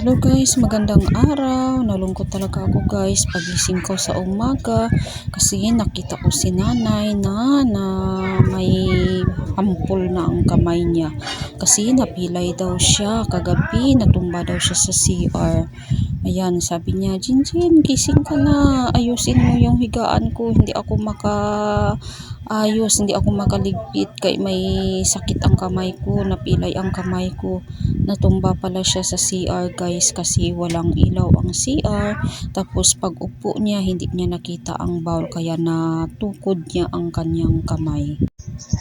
Hello guys, magandang araw. Nalungkot talaga ako guys pagising ko sa umaga kasi nakita ko si nanay na, na may ampul na ang kamay niya. Kasi napilay daw siya kagabi, natumba daw siya sa CR. Ayan, sabi niya, Jinjin, gising ka na. Ayusin mo yung higaan ko. Hindi ako maka ayos, hindi ako makaligpit kay may sakit ang kamay ko, napilay ang kamay ko. Natumba pala siya sa CR guys kasi walang ilaw ang CR. Tapos pag upo niya, hindi niya nakita ang bowl kaya natukod niya ang kanyang kamay.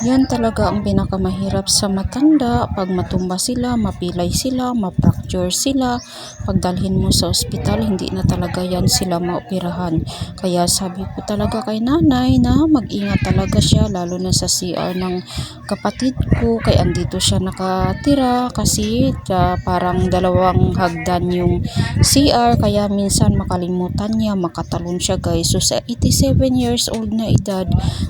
Yan talaga ang pinakamahirap sa matanda. Pag matumba sila, mapilay sila, mapracture sila. Pagdalhin mo sa ospital, hindi na talaga yan sila maoperahan. Kaya sabi ko talaga kay nanay na mag-ingat talaga siya lalo na sa CR ng kapatid ko. Kaya andito siya nakatira kasi ah, parang dalawang hagdan yung CR. Kaya minsan makalimutan niya, makatalon siya guys. So sa 87 years old na edad,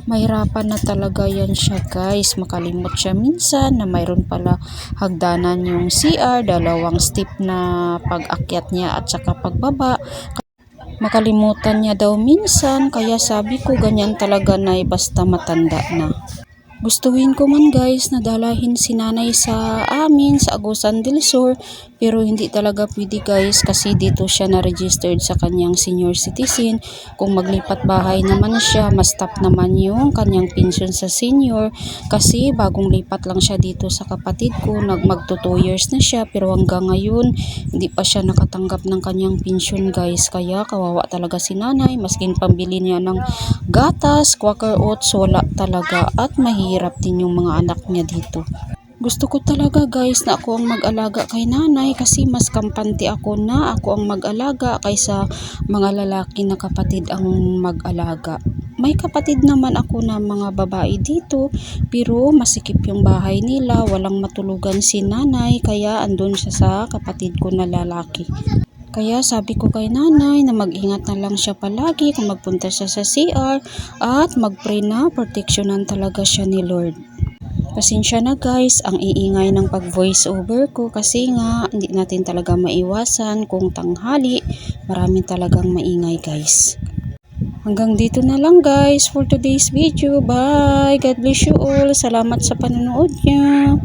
mahirapan na talaga yan siya guys. Makalimot siya minsan na mayroon pala hagdanan yung CR, dalawang step na pag-akyat niya at saka pagbaba. Makalimutan niya daw minsan, kaya sabi ko ganyan talaga na basta matanda na. Gustuhin ko man guys na dalahin si nanay sa amin sa Agusan del Sur pero hindi talaga pwede guys kasi dito siya na-registered sa kanyang senior citizen. Kung maglipat bahay naman siya, mas top naman yung kanyang pension sa senior kasi bagong lipat lang siya dito sa kapatid ko. Nag magto 2 years na siya pero hanggang ngayon hindi pa siya nakatanggap ng kanyang pension guys. Kaya kawawa talaga si nanay maskin pambili niya ng gatas, quaker oats, wala talaga at mahirap din yung mga anak niya dito. Gusto ko talaga guys na ako ang mag-alaga kay nanay kasi mas kampante ako na ako ang mag-alaga kaysa mga lalaki na kapatid ang mag-alaga. May kapatid naman ako na mga babae dito pero masikip yung bahay nila, walang matulugan si nanay kaya andun siya sa kapatid ko na lalaki. Kaya sabi ko kay nanay na mag-ingat na lang siya palagi kung magpunta siya sa CR at mag-pray na proteksyonan talaga siya ni Lord. Pasensya na guys, ang iingay ng pag voice over ko kasi nga hindi natin talaga maiwasan kung tanghali, maraming talagang maingay guys. Hanggang dito na lang guys for today's video. Bye! God bless you all. Salamat sa panonood niyo.